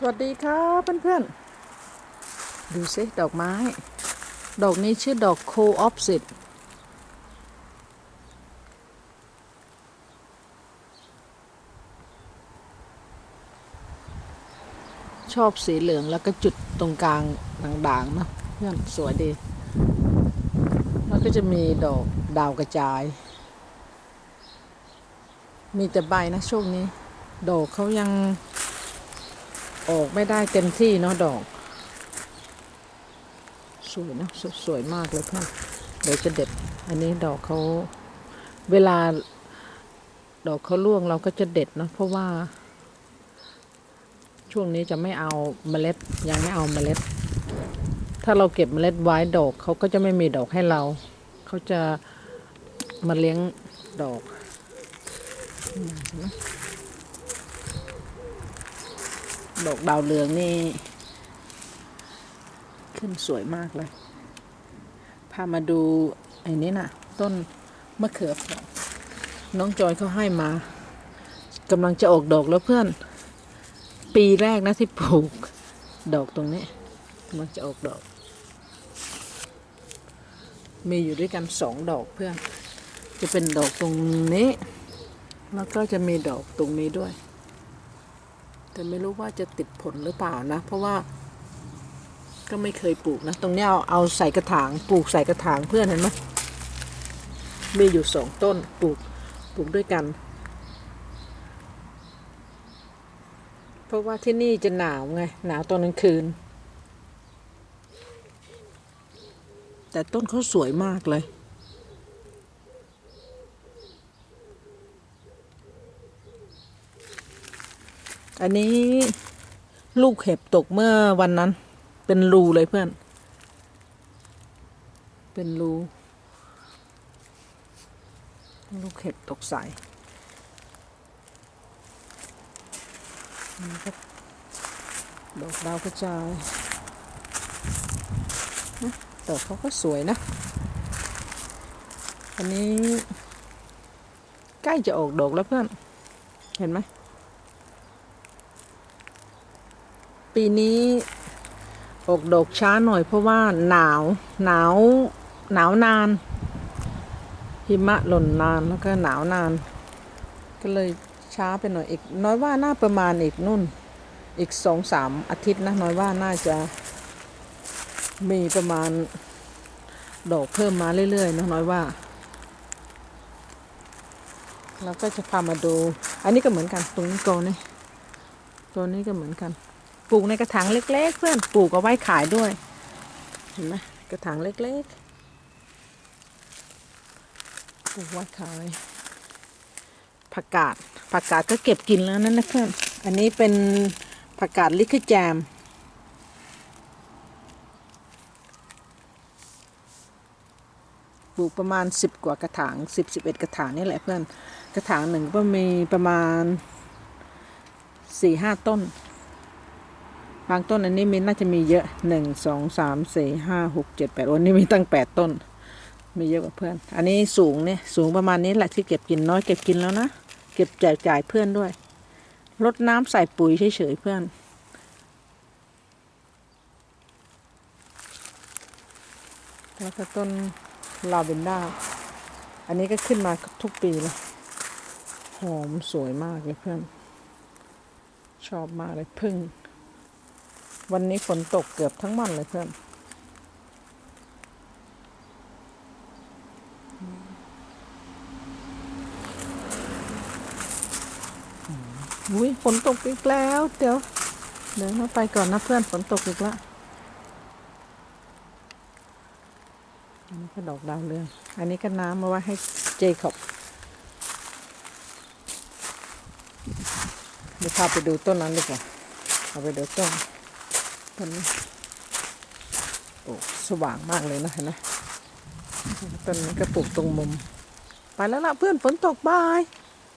สวัสดีครับเพื่อนๆ ดูสิดอกไม้ ดอกนี้ชื่อดอกโคออฟซิตชอบสีเหลืองแล้วก็จุดตรงกลางด่างๆเนอะเพื่อนสวยดี แล้วก็จะมีดอกดาวกระจาย มีแต่ใบนะช่วงนี้ ดอกเขายัง ออกไม่ได้เต็มที่เนาะดอก สวยนะสสวยมากเลยเพื่อนเดี๋ยวจะเด็ด อันนี้ดอกเขาเวลา ดอกเขาร่วงเราก็จะเด็ดเนาะเพราะว่า ช่วงนี้จะไม่เอาเมล็ด ยังไม่เอาเมล็ด ถ้าเราเก็บเมล็ดไว้ดอกเขาก็จะไม่มีดอกให้เรา เขาจะมาเลี้ยงดอก อืมนไหม ดอกดาวเรืองนี่ ขึ้นสวยมากเลย พามาดูไอ้นี้น่ะ ต้นมะเขือน้องจอยเขาให้มากำลังจะออกดอกแล้วเพื่อน ปีแรกนะที่ปลูก ดอกตรงนี้กำลังจะออกดอก มีอยู่ด้วยกันสองดอกเพื่อน จะเป็นดอกตรงนี้ แล้วก็จะมีดอกตรงนี้ด้วย แต่ไม่รู้ว่าจะติดผลหรือเปล่านะ เพราะว่า ก็ไม่เคยปลูกนะ ตรงนี้เอาเอาใส่กระถางปลูกใส่กระถางเพื่อนเห็นไหมมีอยู่สองต้นปลูกปลูกด้วยกัน เพราะว่าที่นี่จะหนาวไง หนาวตอนกลางคืน แต่ต้นเขาสวยมากเลย อันนี้ลูกเห็บตกเมื่อวันนั้น เป็นรูเลยเพื่อน เป็นรูลูกเห็บตกใส่นี่ก็ดอกดาวกระจายนะดอกเขาก็สวยนะ อันนี้ ใกล้จะออกดอกแล้วเพื่อน เห็นไหม ปีนี้ออกดอกช้าหน่อยเพราะว่าหนาวหนาวหนาวนาน หิมะหล่นนานแล้วก็หนาวนาน ก็เลยช้าไปหน่อยอีก น้อยว่าน่าประมาณอีกนุ่น อีกสองสามอาทิตย์นะน้อยว่าน่าจะ มีประมาณ ดอกเพิ่มมาเรื่อยๆนะน้อยว่าเราก็จะพามาดู อันนี้ก็เหมือนกันตรงนี้โกนี่ตัวนี้ก็เหมือนกัน ปลูกในกระถางเล็ก ๆ เพื่อนปลูกเอาไว้ขายด้วย เห็นไหมกระถางเล็กๆปลูกไว้ขายผักกาดผักกาดก็เก็บกินแล้วนั่นนะเพื่อน อันนี้เป็นผักกาดลิคแจมปลูกประมาณสิบกว่ากระถางสิบสิบเอ็ดกระถางนี่แหละเพื่อน กระถางหนึ่งก็มีประมาณสี่ห้าต้น บางต้นอันนี้มีน่าจะมีเยอะหนึ่งสองสามสี่ห้าหกเจ็ดแปดวันนี้มีตั้งแปดต้น มีเยอะกว่าเพื่อน อันนี้สูงเนี่ยสูงประมาณนี้แหละที่เก็บกินน้อยเก็บกินแล้วนะ เก็บแจกจ่ายเพื่อนด้วยรดน้ำใส่ปุ๋ยเฉยๆเพื่อนแล้วก็ต้นลาเวนด้าอันนี้ก็ขึ้นมาทุกปีเลยหอมสวยมากเลยเพื่อน ชอบมากเลยพึ่ง วันนี้ฝนตกเกือบทั้งวันเลยเพื่อนอุ้ยฝนตกอีกแล้วเดี๋ยวเดี๋ยวเราไปก่อนนะเพื่อนฝนตกอีกแล้วอันนี้ก็ดอกดาวเรืองอันนี้ก็น้ำมาไว้ให้เจคอบเดี๋ยวพาไปดูต้นนั้นดีกว่าเอาไปดูต้น ตอนนี้โอ้สว่างมากเลยนะเห็นไหมต้นนี้ก็ปลูกตรงมุม ไปแล้วล่ะเพื่อนฝนตกบาย